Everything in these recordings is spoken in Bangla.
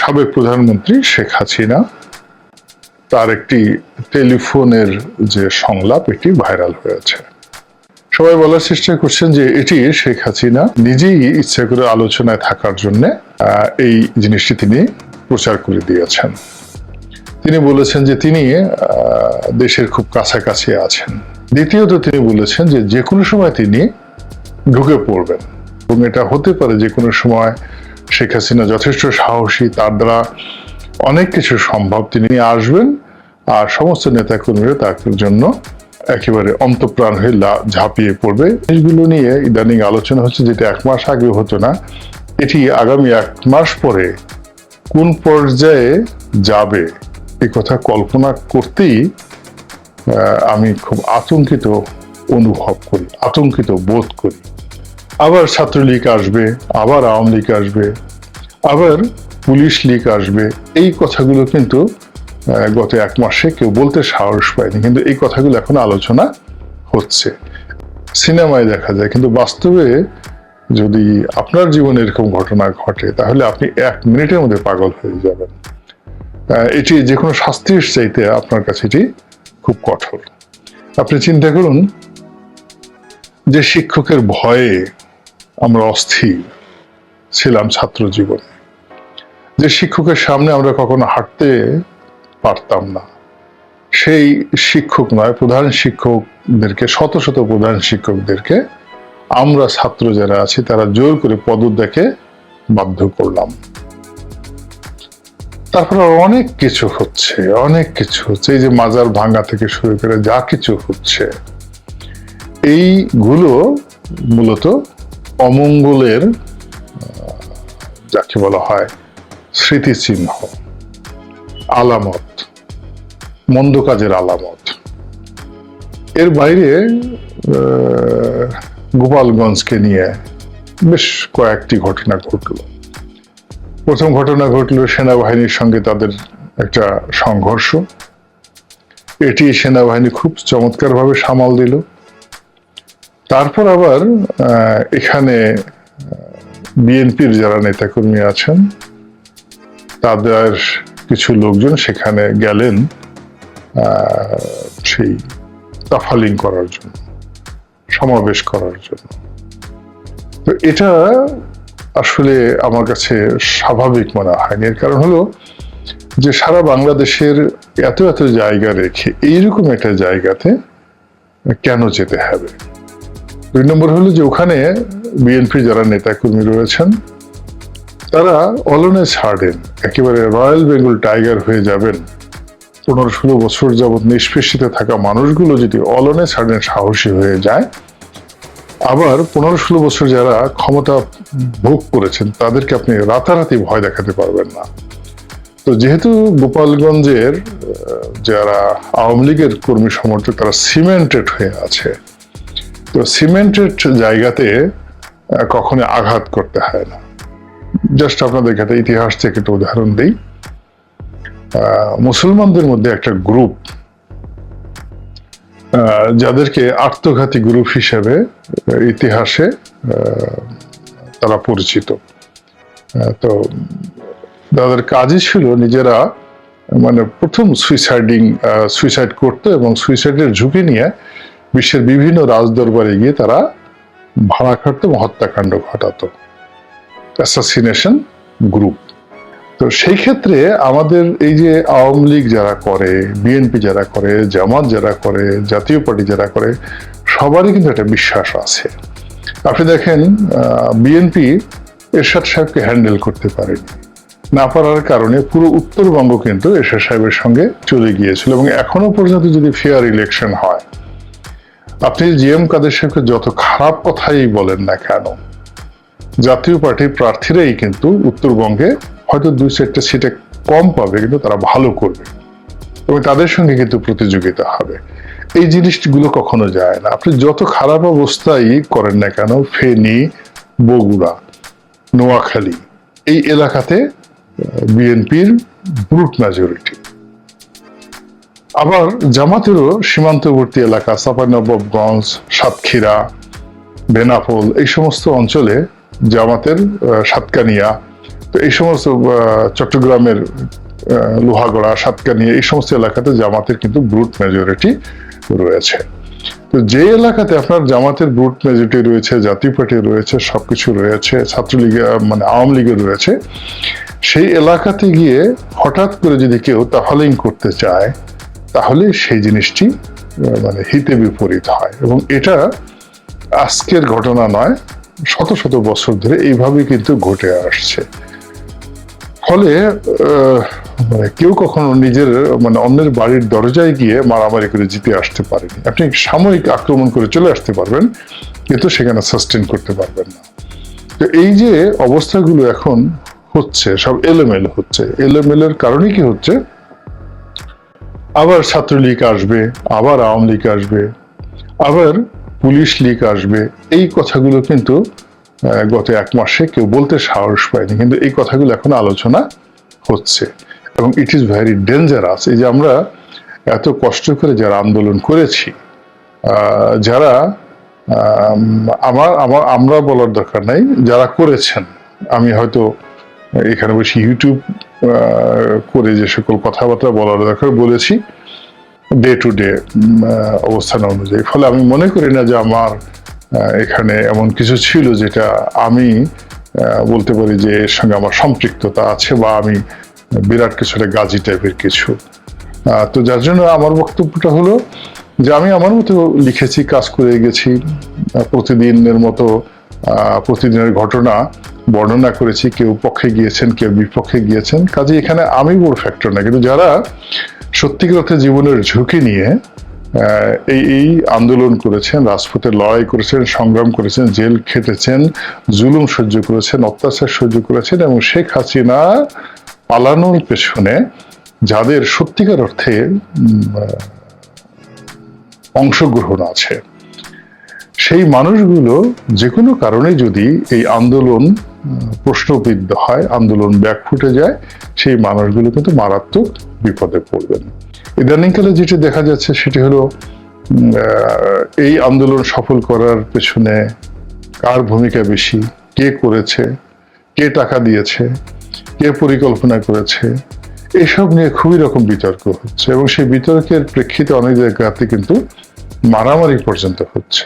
সাবেক প্রধানমন্ত্রী শেখ হাসিনা, তার একটি টেলিফোনের যে সংলাপ, এটি ভাইরাল হয়েছে। সবাই বলার চেষ্টা করছেন যে এটি শেখ হাসিনা নিজেই ইচ্ছা করে আলোচনায় থাকার জন্য এই জিনিসটি তিনি প্রচার করে দিয়েছেন। তিনি বলেছেন যে তিনি দেশের খুব কাছাকাছি আছেন। দ্বিতীয়ত তিনি বলেছেন যে যে কোনো সময় তিনি ঢুকে পড়বেন এবং এটা হতে পারে যে কোনো সময় শেখ হাসিনা যথেষ্ট সাহসী, তার দ্বারা অনেক কিছু সম্ভব তিনি আসবেন আর সমস্ত নেতাকর্মীরা তার জন্য একেবারে অন্তপ্রাণ হয়ে ঝাঁপিয়ে পড়বে। জিনিসগুলো নিয়ে ইদানিং আলোচনা হচ্ছে যেটা এক মাস আগে হতো না, এটি আগামী এক মাস পরে কোন পর্যায়ে যাবে এই কথা কল্পনা করতেই আমি খুব আতঙ্কিত অনুভব করি, আতঙ্কিত বোধ করি। আবার ছাত্রলীগ আসবে, আবার আওয়ামী লীগ আসবে আবার পুলিশ লীগ আসবে। এই কথাগুলো কিন্তু গত এক মাসে কেউ বলতে সাহস পায়নি। কিন্তু এই কথাগুলো এখন আলোচনা হচ্ছে। সিনেমায় দেখা যায়, কিন্তু বাস্তবে যদি আপনার জীবনে এরকম ঘটনা ঘটে, তাহলে আপনি এক মিনিটের মধ্যে পাগল হয়ে যাবেন। এটি যে কোনো শাস্তির চাইতে আপনার কাছে এটি খুব কঠোর। আপনি চিন্তা করুন, যে শিক্ষকের ভয়ে আমরা অস্থির ছিলাম ছাত্র জীবনে যে শিক্ষকের সামনে আমরা কখনো হাঁটতে পারতাম না। সেই শিক্ষক নয়, প্রধান শিক্ষকদেরকে, শত শত প্রধান শিক্ষকদেরকে আমরা ছাত্র যারা আছি, তারা জোর করে পদত্যাগে বাধ্য করলাম। তারপর অনেক কিছু হচ্ছে, অনেক কিছু হচ্ছে। এই যে মাজার ভাঙ্গা থেকে শুরু করে যা কিছু হচ্ছে, এইগুলো মূলত অমঙ্গলের যাকে বলা হয় স্মৃতিচিহ্ন, আলামত, মন্দ কাজের আলামত। এর বাইরে গোপালগঞ্জকে নিয়ে বেশ কয়েকটি ঘটনা ঘটলো। প্রথম ঘটনা ঘটলো সেনাবাহিনীর সঙ্গে তাদের একটা সংঘর্ষ। এটি সেনাবাহিনী খুব চমৎকারভাবে সামাল দিল। তারপর আবার এখানে বিএনপির যারা নেতাকর্মী আছেন তাদের কিছু লোকজন সেখানে গেলেন সেই তাফালিং করার জন্য, সমাবেশ করার জন্য। তো এটা আসলে আমার কাছে স্বাভাবিক মনে হয়নি। এর কারণ হলো যে সারা বাংলাদেশের এত এত জায়গা রেখে এইরকম একটা জায়গাতে কেন যেতে হবে? দুই নম্বর হলো যে ওখানে বিএনপি যারা নেতাকর্মী রয়েছেন তারা অলনে ছাড়েন। একেবারে রয়্যাল বেঙ্গল টাইগার হয়ে যাবেন। পনেরো ষোলো বছর যাবৎ নিষ্পেষিত থাকা মানুষগুলো যদি অলনে ছাড়েন, সাহসী হয়ে যায়। আবার পনেরো ষোলো বছর যারা ক্ষমতা ভোগ করেছেন, তাদেরকে আপনি রাতারাতি ভয় দেখাতে পারবেন না। তো যেহেতু গোপালগঞ্জের যারা আওয়ামী লীগের কর্মী সমর্থক, তারা সিমেন্টেড হয়ে আছে। তো সিমেন্টেড জায়গাতে কখনো আঘাত করতে হয় না। জাস্ট আপনাদের কাছে ইতিহাস থেকে একটা উদাহরণ দিই। মুসলমানদের মধ্যে একটা গ্রুপ যাদেরকে আত্মঘাতী গ্রুপ হিসেবে ইতিহাসে তারা পরিচিত। তো তাদের কাজই ছিল নিজেরা মানে প্রথম সুইসাইডিং সুইসাইড করতো এবং সুইসাইডের ঝুঁকি নিয়ে বিশ্বের বিভিন্ন রাজদরবারে গিয়ে তারা ভাড়া খাটতো এবং হত্যাকাণ্ড ঘটাতো। অ্যাসাসিনেশন গ্রুপ তো সেই ক্ষেত্রে আমাদের এই যে আওয়ামী লীগ যারা করে বিএনপি যারা করে, জামাত যারা করে, জাতীয় পার্টি যারা করে, সবারই কিন্তু একটা বিশ্বাস আছে। আপনি দেখেন বিএনপি এরশাদ সাহেবকে হ্যান্ডেল করতে পারেনি। না পারার কারণে পুরো উত্তরবঙ্গ কিন্তু এরশাদ সাহেবের সঙ্গে চলে গিয়েছিল এবং এখনও পর্যন্ত যদি ফেয়ার ইলেকশন হয়, আপনি জি এম কাদের সাহেবকে যত খারাপ কথাই বলেন না কেন জাতীয় পার্টির প্রার্থীরাই কিন্তু উত্তরবঙ্গে হয়তো দুই চারটা সিটে কম পাবে, কিন্তু তারা ভালো করবে। এবং তাদের সঙ্গে কিন্তু প্রতিযোগিতা হবে। এই জিনিসগুলো কখনো যায় না। আপনি যত খারাপ অবস্থায় করেন না কেন, ফেনী, বগুড়া, নোয়াখালী, এই এলাকাতে বিএনপির ব্রুট মেজরিটি আবার জামাতেরও সীমান্তবর্তী এলাকা, চাঁপাইনবাবগঞ্জ, সাতক্ষীরা, বেনাপোল, এই সমস্ত অঞ্চলে জামাতের সাতকানিয়া। তো এই সমস্ত চট্টগ্রামের লোহাগড়া, সাতকানিয়া, এই সমস্ত এলাকাতে জামাতের কিন্তু ব্রুট মেজরিটি রয়েছে। তো যে এলাকাতে আপনার জামাতের ব্রুট মেজরিটি রয়েছে, জাতীয় পার্টি রয়েছে, সবকিছু রয়েছে, ছাত্রলীগ মানে আওয়ামী লীগের রয়েছে, সেই এলাকাতে গিয়ে হঠাৎ করে যদি কেউ তাহলিং করতে চায়, তাহলে সেই জিনিসটি মানে হিতে বিপরীত হয়। এবং এটা আজকের ঘটনা নয় শত শত বছর ধরে এইভাবে কিন্তু ঘটে আসছে। ফলে মানে কেউ কখনো নিজের মানে অন্যের বাড়ির দরজায় গিয়ে মারামারি করে জিতে আসতে পারেনি। আপনি সাময়িক আক্রমণ করে চলে আসতে পারবেন, কিন্তু সেখানে সাস্টেন করতে পারবেন না। তো এই যে অবস্থাগুলো এখন হচ্ছে, সব এলোমেলো হচ্ছে। এলোমেলোর কারণে কি হচ্ছে? আবার ছাত্রলীগ আসবে, আবার আওয়ামী লীগ আসবে, আবার পুলিশ লীগ আসবে। এই কথাগুলো কিন্তু গত এক মাসে কেউ বলতে সাহস পায়নি, কিন্তু এই কথাগুলো এখন আলোচনা হচ্ছে। এবং ইট ইজ ভেরি ডেঞ্জারাস এই যে আমরা এত কষ্ট করে যারা আন্দোলন করেছি যারা আমার আমার, আমরা বলার দরকার নাই, যারা করেছেন, আমি হয়তো এখানে বসে ইউটিউব করে যে সকল কথাবার্তা বলার দরকার বলেছি ডে টু ডে অবস্থান অনুযায়ী। ফলে আমি মনে করি না যে আমার এখানে এমন কিছু ছিল যেটা আমি বলতে পারি যে এর সঙ্গে আমার সম্পৃক্ততা আছে বা আমি বিরাট কিছু একটা গাজী টাইপের কিছু। তো যার জন্য আমার বক্তব্যটা হলো যে আমি আমার মতো লিখেছি, কাজ করে গেছি প্রতিদিনের মতো প্রতিদিনের ঘটনা বর্ণনা করেছি, কেউ পক্ষে গিয়েছেন, কেউ বিপক্ষে গিয়েছেন। কাজে এখানে আমি বড় ফ্যাক্টর না, কিন্তু যারা সত্যিকার অর্থে জীবনের ঝুঁকি নিয়ে এই এই আন্দোলন করেছেন, রাজপথে লড়াই করেছেন, সংগ্রাম করেছেন, জেল খেটেছেন, জুলুম সহ্য করেছেন, অত্যাচার সহ্য করেছেন এবং শেখ হাসিনা পালানোর পেছনে যাদের সত্যিকার অর্থে অংশগ্রহণ আছে। সেই মানুষগুলো যে কোনো কারণে যদি এই আন্দোলন প্রশ্নবিদ্ধ হয়, আন্দোলন ব্যাক ফুটে যায়, সেই মানুষগুলো কিন্তু মারাত্মক বিপদে পড়বেন। ইদানিংকালে যেটি দেখা যাচ্ছে সেটি হলো এই আন্দোলন সফল করার পেছনে কার ভূমিকা বেশি? কে করেছে? কে টাকা দিয়েছে? কে পরিকল্পনা করেছে? এসব নিয়ে খুবই রকম বিতর্ক হচ্ছে এবং সেই বিতর্কের প্রেক্ষিতে অনেক জায়গাতে কিন্তু মারামারি পর্যন্ত হচ্ছে।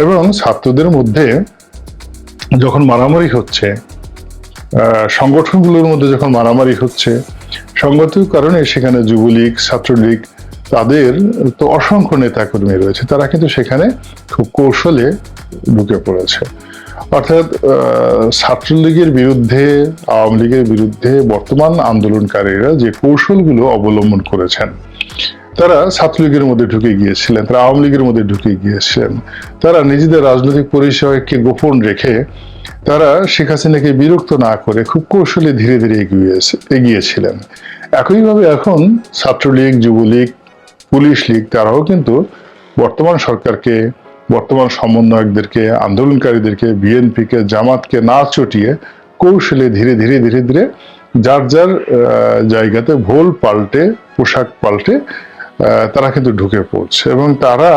এবং ছাত্রদের মধ্যে যখন মারামারি হচ্ছে সংগঠনগুলোর মধ্যে যখন মারামারি হচ্ছে সংগত কারণে সেখানে যুবলীগ, ছাত্রলীগ, তাদের তো অসংখ্য নেতাকর্মী রয়েছে, তারা কিন্তু সেখানে খুব কৌশলে ঢুকে পড়েছে। অর্থাৎ ছাত্রলীগের বিরুদ্ধে, আওয়ামী লীগের বিরুদ্ধে বর্তমান আন্দোলনকারীরা যে কৌশলগুলো অবলম্বন করেছেন তারা ছাত্রলীগের মধ্যে ঢুকে গিয়েছিলেন, তারা আওয়ামী লীগের মধ্যে ঢুকে গিয়েছিলেন। তারা নিজেদের রাজনৈতিক পরিচয়কে গোপন রেখে তারা শেখ হাসিনাকে বিরক্ত না করে খুব কৌশলে ধীরে ধীরে এগিয়ে এগিয়েছিলেন। একইভাবে এখন ছাত্রলীগ, যুবলীগ, পুলিশ লীগ, তারাও কিন্তু বর্তমান সরকারকে, বর্তমান সমন্বয়কদেরকে, আন্দোলনকারীদেরকে, বিএনপিকে, জামাতকে না চটিয়ে কৌশলে ধীরে ধীরে ধীরে ধীরে যার যার জায়গাতে ভোল পাল্টে, পোশাক পাল্টে তারা কিন্তু ঢুকে পড়ছে এবং তারা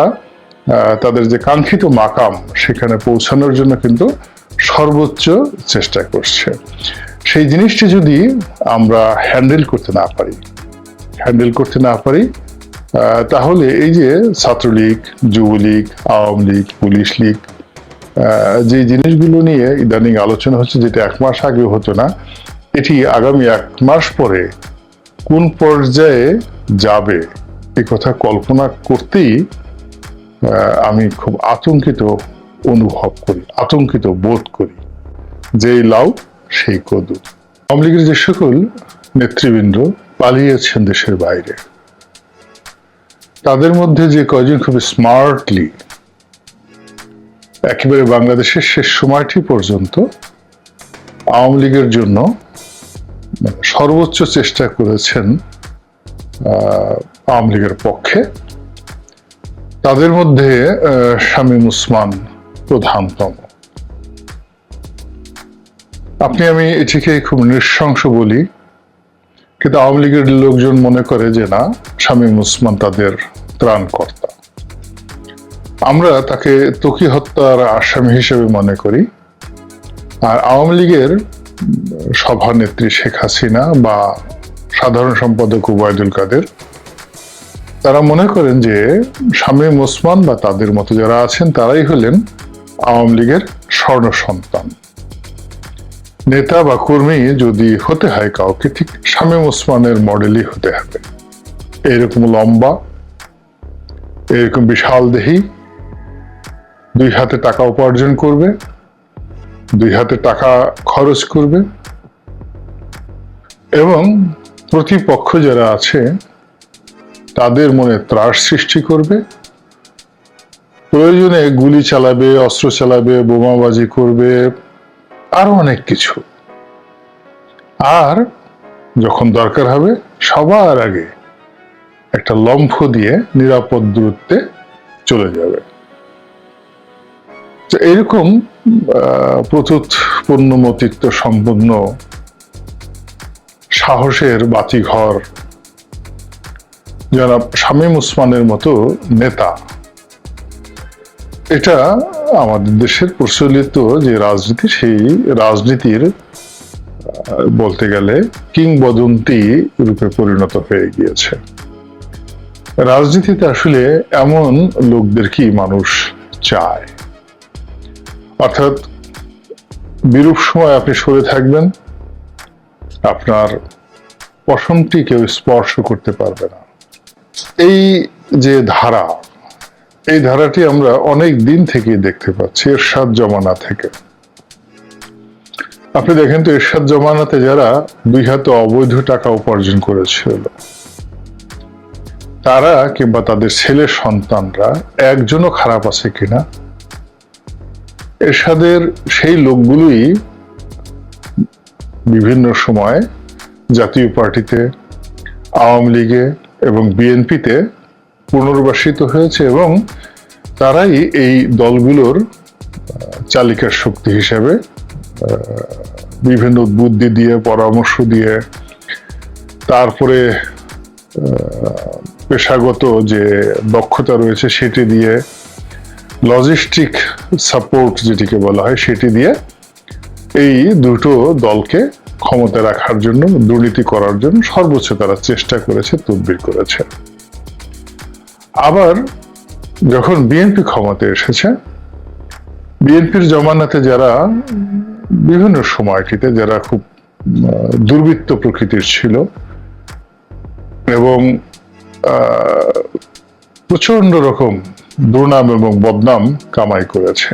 তাদের যে কাঙ্ক্ষিত মাকাম সেখানে পৌঁছানোর জন্য কিন্তু সর্বোচ্চ চেষ্টা করছে। সেই জিনিসটি যদি আমরা হ্যান্ডেল করতে না পারি, হ্যান্ডেল করতে না পারি তাহলে এই যে Chhatra League, Jubo League, Awami League, police League যে জিনিসগুলো নিয়ে ইদানিং আলোচনা হচ্ছে, যেটা এক মাস আগে হতো না, এটি আগামী এক মাস পরে কোন পর্যায়ে যাবে এ কথা কল্পনা করতেই আমি খুব আতঙ্কিত অনুভব করি, আতঙ্কিত বোধ করি যেই লাউ সেই কদু। আওয়ামী লীগের যে সকল নেতৃবৃন্দ পালিয়েছেন দেশের বাইরে, তাদের মধ্যে যে কয়জন খুব স্মার্টলি একেবারে বাংলাদেশের শেষ সময়টি পর্যন্ত আওয়ামী লীগের জন্য সর্বোচ্চ চেষ্টা করেছেন আওয়ামী লীগের পক্ষে। তাদের মধ্যে শামীম উসমান প্রধানতম। আপনি, আমি এটিকে খুব নৃশংস বলি, কিন্তু আওয়ামী লীগের লোকজন মনে করে যে না, শামীম উসমান তাদের ত্রাণকর্তা। আমরা তাকে তকি হত্যার আসামি হিসেবে মনে করি। আর আওয়ামী লীগের সভানেত্রী শেখ হাসিনা বা সাধারণ সম্পাদক উবায়দুল কাদের তারা মনে করেন যে শামীম ওসমান বা তাদের মতো যারা আছেন, তারাই হলেন আওয়ামী লীগের স্বর্ণ সন্তান নেতা বা কর্মী যদি হতে হয় কাউকে, ঠিক শামীম ওসমানের মডেলই হতে হবে। এরকম লম্বা, এরকম বিশাল দেহি, দুই হাতে টাকা উপার্জন করবে, দুই হাতে টাকা খরচ করবে, এবং প্রতিপক্ষ যারা আছে তাদের মনে ত্রাস সৃষ্টি করবে? প্রয়োজনে গুলি চালাবে অস্ত্র চালাবে বোমাবাজি করবে আরও অনেক কিছু। আর যখন দরকার হবে সবার আগে একটা লম্ফ দিয়ে নিরাপদ দূরত্বে চলে যাবে। তো এরকম আহ, প্রচুত পূর্ণমতিত্ব সম্পন্ন সাহসের বাতিঘর যারা শামীম উসমানের মতো নেতা। এটা আমাদের দেশের প্রচলিত যে রাজনীতি, সেই রাজনীতির বলতে গেলে কিংবদন্তি রূপে পরিণত হয়ে গিয়েছে। রাজনীতিতে আসলে এমন লোকদের কি মানুষ চায়? অর্থাৎ বিরূপ সময় আপনি সরে থাকবেন, আপনার পশমটি কেউ স্পর্শ করতে পারবে না। এই যে ধারা, এই ধারাটি আমরা অনেক দিন থেকে দেখতে পাচ্ছি, এরশাদ জমানা থেকে। আপনি দেখেন তো, এরশাদ জমানাতে যারা দুই হাতে অবৈধ টাকা উপার্জন করেছিল, তারা কিংবা তাদের ছেলের সন্তানরা একজনও খারাপ আছে কিনা? এরশাদের সেই লোকগুলোই বিভিন্ন সময় জাতীয় পার্টিতে, আওয়ামী লীগে এবং বিএনপিতে পুনর্বাসিত হয়েছে এবং তারাই এই দলগুলোর চালিকার শক্তি হিসেবে বিভিন্ন বুদ্ধি দিয়ে, পরামর্শ দিয়ে, তারপরে পেশাগত যে দক্ষতা রয়েছে সেটি দিয়ে লজিস্টিক সাপোর্ট যেটিকে বলা হয় সেটি দিয়ে এই দুটো দলকে ক্ষমতা রাখার জন্য, দুর্নীতি করার জন্য সর্বোচ্চ তারা চেষ্টা করেছে, তদবির করেছে। আবার যখন বিএনপি ক্ষমতায় এসেছে, বিএনপির জমানাতে যারা বিভিন্ন সময়টিতে যারা খুব দুর্বৃত্ত প্রকৃতির ছিল এবং প্রচণ্ড রকম দুর্নাম এবং বদনাম কামাই করেছে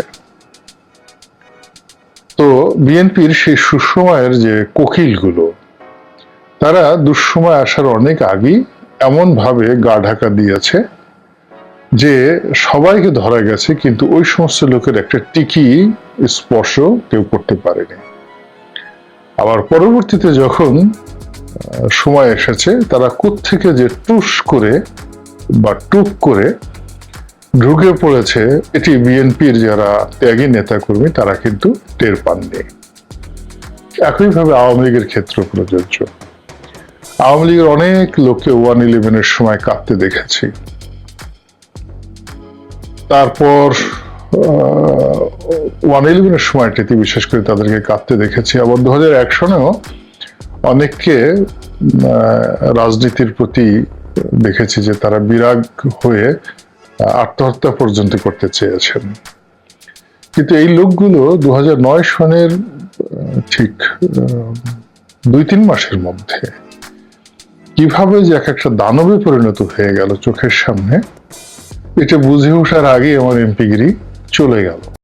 বিএনপির সেই সুসময়ের যে কোকিলগুলো, তারা দুঃসময় আসার অনেক আগেই এমন ভাবে গা ঢাকা দিয়েছে যে সবাইকে ধরা গেছে, কিন্তু ওই সমস্ত লোকের একটা টিকি স্পর্শ কেউ করতে পারেনি। আবার পরবর্তীতে যখন সময় এসেছে, তারা থেকে যে টুস করে বা টুক করে ঢুকে পড়েছে এটি বিএনপির যারা ত্যাগী নেতাকর্মী, তারা কিন্তু টের পাননি। একইভাবে আওয়ামী লীগের ক্ষেত্র প্রযোজ্য। আওয়ামী লীগের অনেক লোককে ওয়ান ইলেভেনের সময় কাঁদতে দেখেছি। তারপর ওয়ান ইলেভেনের সময়টিতে বিশেষ করে তাদেরকে কাঁদতে দেখেছি। আবার দু হাজার এক সনেও অনেককে রাজনীতির প্রতি দেখেছি যে তারা বিরাগ হয়ে আত্মহত্যা পর্যন্ত করতে চেয়েছেন। কিন্তু এই লোকগুলো দু সনের ঠিক দুই তিন মাসের মধ্যে কীভাবে যে এক একটা দানবে পরিণত হয়ে গেল চোখের সামনে, এটা বুঝে ওঠার আগে আমার এমপিগিরি চলে গেল।